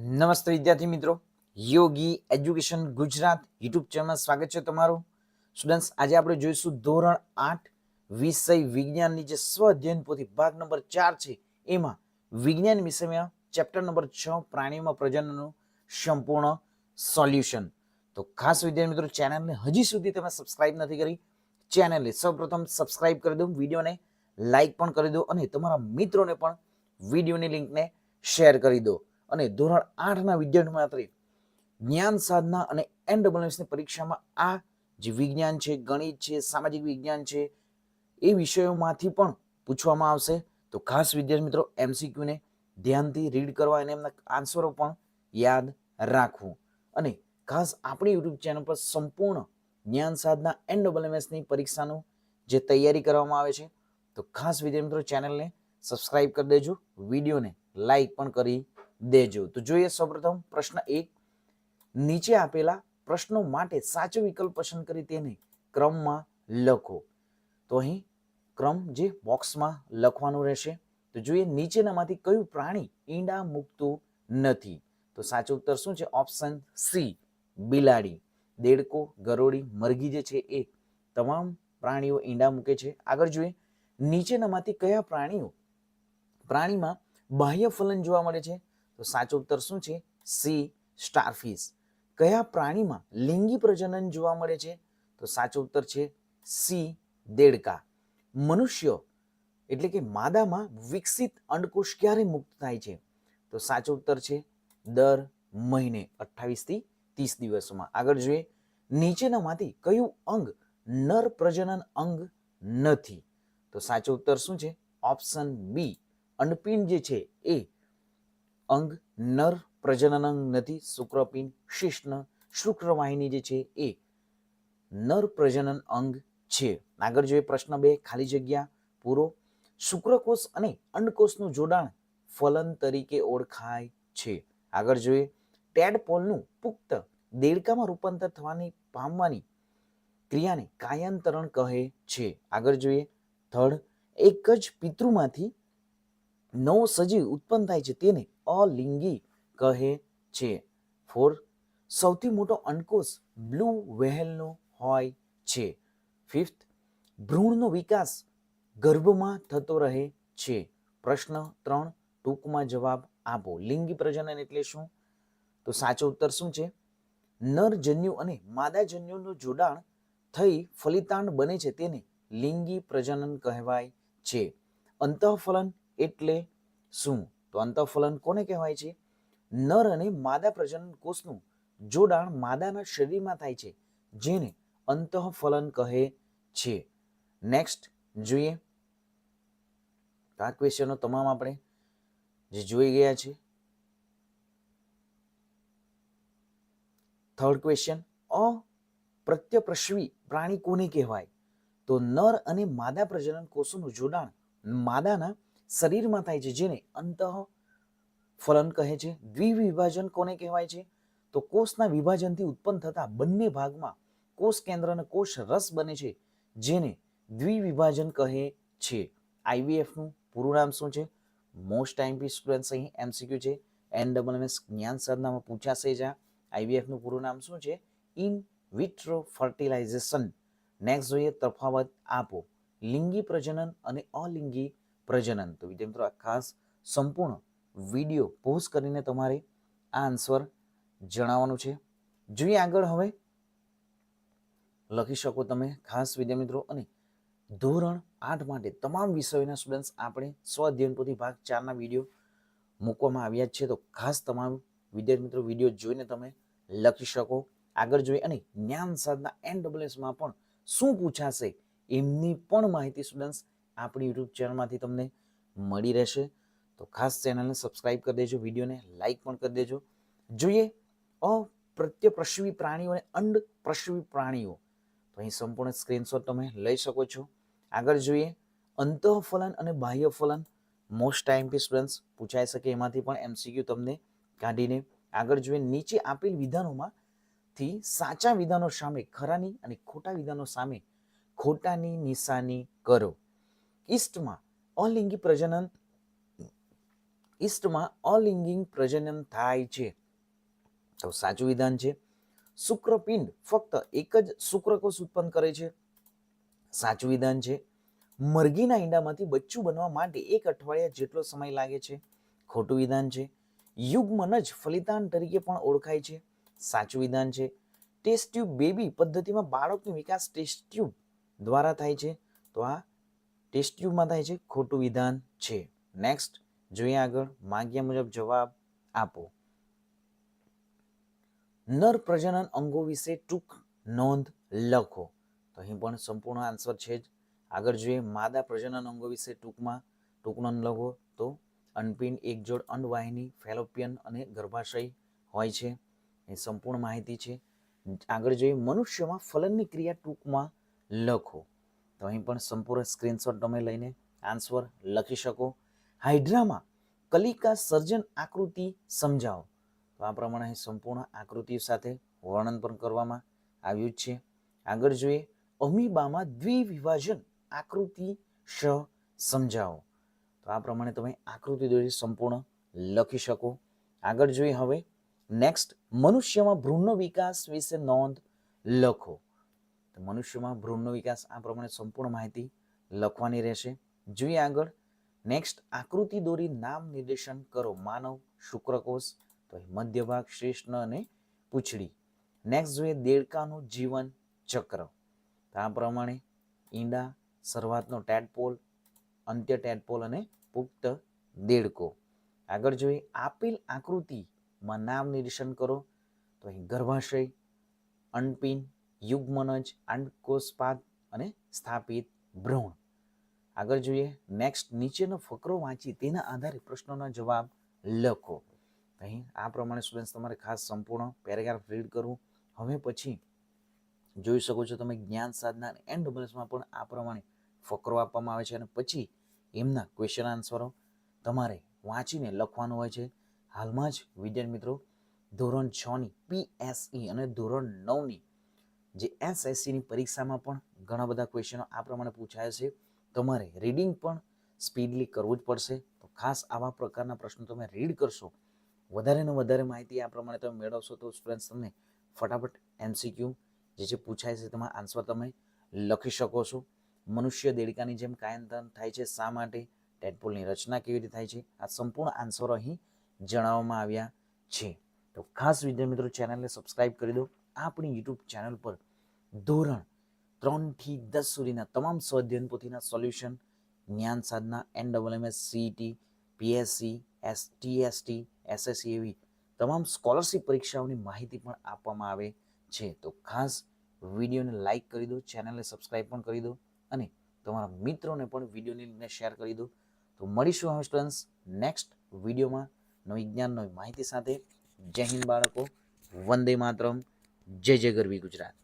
નમસ્તે વિદ્યાર્થી મિત્રો. યોગી એજ્યુકેશન ગુજરાત યુટ્યુબ ચેનલમાં સ્વાગત છે તમારું. સ્ટુડન્ટ્સ, આજે આપણે જોઈશું ધોરણ આઠ વિષય વિજ્ઞાનની જે સ્વ અધ્યયન પોથી ભાગ નંબર ચાર છે, એમાં વિજ્ઞાન વિષયમાં ચેપ્ટર નંબર છ પ્રાણીઓમાં પ્રજનનનું સંપૂર્ણ સોલ્યુશન તો ખાસ વિદ્યાર્થી મિત્રો ચેનલને હજી સુધી તમે સબસ્ક્રાઇબ નથી કરી ચેનલને સૌપ્રથમ સબસ્ક્રાઇબ કરી દો, વિડીયોને લાઇક પણ કરી દો અને તમારા મિત્રોને પણ વિડીયોની લિંકને શેર કરી દો. અને ધોરણ આઠના વિદ્યાર્થી માત્ર જ્ઞાન સાધના અને એનડબલ્યુએસની પરીક્ષામાં આ જે વિજ્ઞાન છે, ગણિત છે, સામાજિક વિજ્ઞાન છે, એ વિષયોમાંથી પણ પૂછવામાં આવશે. તો ખાસ વિદ્યાર્થી મિત્રો એમસીક્યુને ધ્યાનથી રીડ કરવા અને એમના આન્સરો પણ યાદ રાખવું. અને ખાસ આપણી યુટ્યુબ ચેનલ પર સંપૂર્ણ જ્ઞાન સાધના એનડબલ્યુએસની પરીક્ષાનું જે તૈયારી કરવામાં આવે છે, તો ખાસ વિદ્યાર્થી મિત્રો ચેનલને સબસ્ક્રાઇબ કરી દેજો. વિડીયોને લાઈક પણ કરી દેજો. તો જોઈએ સૌપ્રથમ પ્રશ્ન એક. નીચે આપેલા પ્રશ્નો માટે સાચો વિકલ્પ પસંદ કરી તેને ક્રમમાં લખો. તો અહીં ક્રમ જે બોક્સમાં લખવાનું રહેશે. તો જોઈએ નીચેનામાંથી કયું પ્રાણી ઈંડા મૂકતું નથી? તો સાચો ઉત્તર શું છે? ઓપ્શન સી, બિલાડી. દેડકો, ગરોળી, મરઘી જે છે એ તમામ પ્રાણીઓ ઈંડા મૂકે છે. આગળ જોઈએ નીચેનામાંથી કયા પ્રાણીઓ પ્રાણીમાં બાહ્ય ફલન જોવા મળે છે? તો સાચો ઉત્તર શું છે? C, starfish. કયા પ્રાણીમાં લિંગી પ્રજનન જોવા મળે છે? તો સાચો ઉત્તર છે સી, દેડકા. મનુષ્ય એટલે કે માદામાં વિકસિત અંડકોષ ક્યારે મુક્ત થાય છે? તો સાચો ઉત્તર છે દર મહિને, અઠ્ઠાવીસથી ત્રીસ દિવસોમાં. આગળ જોઈએ, નીચેનામાંથી કયું અંગ નર પ્રજનન અંગ નથી? તો સાચો ઉત્તર શું છે? ઓપ્શન બી, અંડપિંડ જે છે એ અંગ, નર પ્રજનન અંગ નથી શુક્રપિંડ શિષ્ણ શુક્રવાહિની જે છે એ નર પ્રજનન અંગ છે. આગળ જોઈએ પ્રશ્ન બે, ખાલી જગ્યા, પૂરો. શુક્રકોષ અને અંડકોષનું જોડાણ ફલન તરીકે ઓળખાય છે. આગળ જોઈએ ટેડપોલનું પુખ્ત દેડકામાં રૂપાંતર થવાની, પામવાની ક્રિયાને કાયાંતરણ કહે છે. આગળ જોઈએ થડ, એક જ પિતૃમાંથી નવો સજીવ ઉત્પન્ન થાય છે. તેને અલિંગી કહે છે. ફોર, સૌથી મોટો અંડકોષ બ્લુ વહેલનો હોય છે. ફિફ્થ, ભ્રૂણનો વિકાસ ગર્ભમાં થતો રહે છે. પ્રશ્ન ત્રણ, ટૂંકમાં જવાબ આપો. લિંગી પ્રજનન એટલે શું? તો સાચો ઉત્તર શું છે? નરજન્યુ અને માદાજન્યુનું જોડાણ થઈ ફલિતાંડ બને છે તેને લિંગી પ્રજનન કહેવાય છે. અંતઃફલન એટલે શું? તો અંતઃફલન કોને કહેવાય છે? નર અને માદા પ્રજનન કોષનું જોડાણ માદાના શરીરમાં થાય છે, જેને અંતઃફલન કહે છે. નેક્સ્ટ જોઈએ. આ ક્વેશ્ચનો તમામ આપણે જે જોઈ ગયા છે. થર્ડ ક્વેશ્ચન અપ્રત્યપ્રશ્વી પ્રાણી કોને કહેવાય? તો નર અને માદા પ્રજનન કોષોનું જોડાણ માદાના શરીરમાં થાય છે, જેને અંતઃ ફલન કહે છે. દ્વિવિભાજન કોને કહેવાય છે? તો કોષના વિભાજનથી ઉત્પન્ન થતા બંને ભાગમાં કોષ કેન્દ્ર અને કોષ રસ બને છે, જેને દ્વિવિભાજન કહે છે. આઈવીએફનું પૂરું નામ શું છે? મોસ્ટ આઈમ્પી સ્ટુડન્ટ્સ અહીં એમસીક્યુ છે. એન ડબલ એસ જ્ઞાન સાધનામાં પૂછાશે જ આ. IVF પૂરું નામ શું છે? In vitro fertilisation. નેક્સ્ટ જોઈએ તફાવત આપો. લિંગી પ્રજનન અને અલિંગી પ્રજનન. તો વિદ્યાર્થી મિત્રો, આ ખાસ સંપૂર્ણ વીડિયો પોઝ કરીને તમારે આ આન્સર જણાવવાનું છે. જોઈએ આગળ હવે. લખી શકો તમે ખાસ વિદ્યા મિત્રો, અને ધોરણ આઠ માટે તમામ વિષયોના સ્ટુડન્ટ્સ આપણે સ્વ અધ્યયન પોથી ભાગ ચારના વીડિયો મૂકવામાં આવ્યા છે. તો ખાસ તમામ વિદ્યાર્થી મિત્રો, વીડિયો જોઈને તમે લખી શકો. આગળ જોઈએ, અને જ્ઞાન સાધના એન એસમાં પણ શું પૂછાશે એમની પણ માહિતી સ્ટુડન્ટ્સ આપણી યુટ્યુબ ચેનલમાંથી તમને મળી રહેશે. તો ખાસ ચેનલને સબસ્ક્રાઇબ કરી દેજો, વિડીયોને લાઇક પણ કરી દેજો. જોઈએ અપ્રત્યપ્રશ્વી પ્રાણીઓ અને અંડ પ્રશ્વી પ્રાણીઓ. તો અહીં સંપૂર્ણ સ્ક્રીનશોટ તમે લઈ શકો છો. આગળ જોઈએ, અંતઃફલન અને બાહ્ય ફલન મોસ્ટ ટાઈમ પી સ્ટુડન્ટ્સ પૂછાઈ શકે એમાંથી પણ એમસીક્યુ તમને કાઢીને. આગળ જોઈએ, નીચે આપેલ વિધાનોમાંથી સાચા વિધાનો સામે, ખરાની અને ખોટા વિધાનો સામે ખોટાની નિશાની કરો. ઈસ્ટમાં, અલિંગી પ્રજનન, ઈસ્ટમાં અલિંગિક પ્રજનન થાય છે. તો સાચું વિધાન છે. શુક્રપિંડ ફક્ત એક જ શુક્રકોષ ઉત્પન્ન કરે છે. સાચું વિધાન છે. મરઘીના ઈંડામાંથી બચ્ચું બનવા માટે એક અઠવાડિયા જેટલો સમય લાગે છે. ખોટું વિધાન છે. યુગ્મન જ ફલિતાન તરીકે પણ ઓળખાય છે. સાચું વિધાન છે. ટેસ્ટ ટ્યુબ બેબી પદ્ધતિમાં બાળકનો વિકાસ ટેસ્ટ ટ્યુબ દ્વારા થાય છે. તો આ ટેસ્ટ ટ્યુબમાં થાય છે, ખોટું વિધાન છે. નેક્સ્ટ જોઈએ આગળ, માંગ્યા મુજબ જવાબ આપો. નર પ્રજનન અંગો વિશે ટૂંક નોંધ લખો. તો અહીં પણ સંપૂર્ણ આન્સર છે જ. આગળ જોઈએ, માદા પ્રજનન અંગો વિશે ટૂંકમાં ટૂંક નોંધ લખો. તો અનપિન, એકજોડ, અંડવાહિની, ફેલોપિયન અને ગર્ભાશય હોય છે. એ સંપૂર્ણ માહિતી છે. આગળ જોઈએ, મનુષ્યમાં ફલનની ક્રિયા ટૂંકમાં લખો. તો અહીં પણ સંપૂર્ણ સ્ક્રીનશોટ તમે લઈને આન્સર લખી શકો. હાઇડ્રામાં કલિકા સર્જન આકૃતિ સમજાવો. તો આ પ્રમાણે અહીં સંપૂર્ણ આકૃતિ સાથે વર્ણન પણ કરવામાં આવ્યું છે. આગળ જોઈએ, અમીબામાં દ્વિવિભાજન આકૃતિ શ સમજાવો. તો આ પ્રમાણે તમે આકૃતિ દોરી સંપૂર્ણ લખી શકો. આગળ જોઈએ હવે નેક્સ્ટ મનુષ્યમાં ભ્રૂણનો વિકાસ વિશે નોંધ લખો. તો મનુષ્યમાં ભ્રૂણનો વિકાસ આ પ્રમાણે સંપૂર્ણ માહિતી લખવાની રહેશે. જોઈએ આગળ. નેક્સ્ટ આકૃતિ દોરી નામ નિર્દેશન કરો માનવ શુક્રકોષ. તો મધ્ય ભાગ, શ્રેષ્ઠ અને પૂંછડી. નેક્સ્ટ જોઈએ દેડકાનું જીવન ચક્ર. તો આ પ્રમાણે ઈંડા, શરૂઆતનો ટેડપોલ, અંત્ય ટેડપોલ અને પુખ્ત દેડકો. આગળ જોઈએ આપેલ આકૃતિમાં નામ નિરીક્ષણ કરો. તો અહીં ગર્ભાશય અનપિન યુગ્મનજ અંડકોષપાદ અને સ્થાપિત ભ્રૂણ આગળ જોઈએ નેક્સ્ટ નીચેનો ફકરો વાંચી તેના આધારે પ્રશ્નોના જવાબ લખો. અહીં આ પ્રમાણે સ્ટુડન્ટ્સ તમારે ખાસ સંપૂર્ણ પેરેગ્રાફ રીડ કરવું. હવે પછી જોઈ શકો છો તમે જ્ઞાન સાધના એન્ડ ડબલ્સમાં પણ આ પ્રમાણે ફકરો આપવામાં આવે છે અને પછી એમના ક્વેશ્ચન આન્સરો તમારે વાંચીને લખવાનું હોય છે. હાલમાં જ વિદ્યાર્થી મિત્રો ધોરણ છ ની પીએસઈ અને ધોરણ નવની જે એસએસસીની પરીક્ષામાં પણ ઘણા બધા ક્વેશ્ચનો આ પ્રમાણે પૂછાય છે. તમારે રીડિંગ પણ સ્પીડલી કરવું જ પડશે. તો ખાસ આવા પ્રકારના પ્રશ્નો તમે રીડ કરશો. વધારે ને વધારે માહિતી આ પ્રમાણે તમે મેળવશો તો સ્ટુડન્ટ્સ તમને ફટાફટ એમસીક્યુ જે જે પૂછાય છે તેમાં આન્સર તમે લખી શકો છો. મનુષ્ય દેડકાની જેમ કાયંતન થાય છે શા માટે? ટેડપોલની રચના કેવી રીતે થાય છે? આ સંપૂર્ણ આન્સરો અહીં જણાવવામાં આવ્યા છે. તો ખાસ વિદ્યાર્થી મિત્રો ચેનલને સબસ્ક્રાઇબ કરી દો. આપણી યુટ્યુબ ચેનલ પર ધોરણ ત્રણથી દસ સુધીના તમામ સ્વાધ્યાયન પોથીના solution, Gyan Sadhana N double M S PSC S TST SSC એવી તમામ સ્કોલરશિપ પરીક્ષાઓની માહિતી પણ આપવામાં આવે છે. તો ખાસ વિડીયોને લાઇક કરી દો, ચેનલને સબસ્ક્રાઇબ પણ કરી દો અને તમારા મિત્રોને પણ વિડીયોની લિંકને શેર કરી દો. તો મળીશું હવે સ્ટુડન્ટ્સ નેક્સ્ટ વિડીયોમાં નવી જ્ઞાન નવી માહિતી સાથે. જય હિન્દ બાળકો. વંદે માતરમ. જય જય ગરવી ગુજરાત.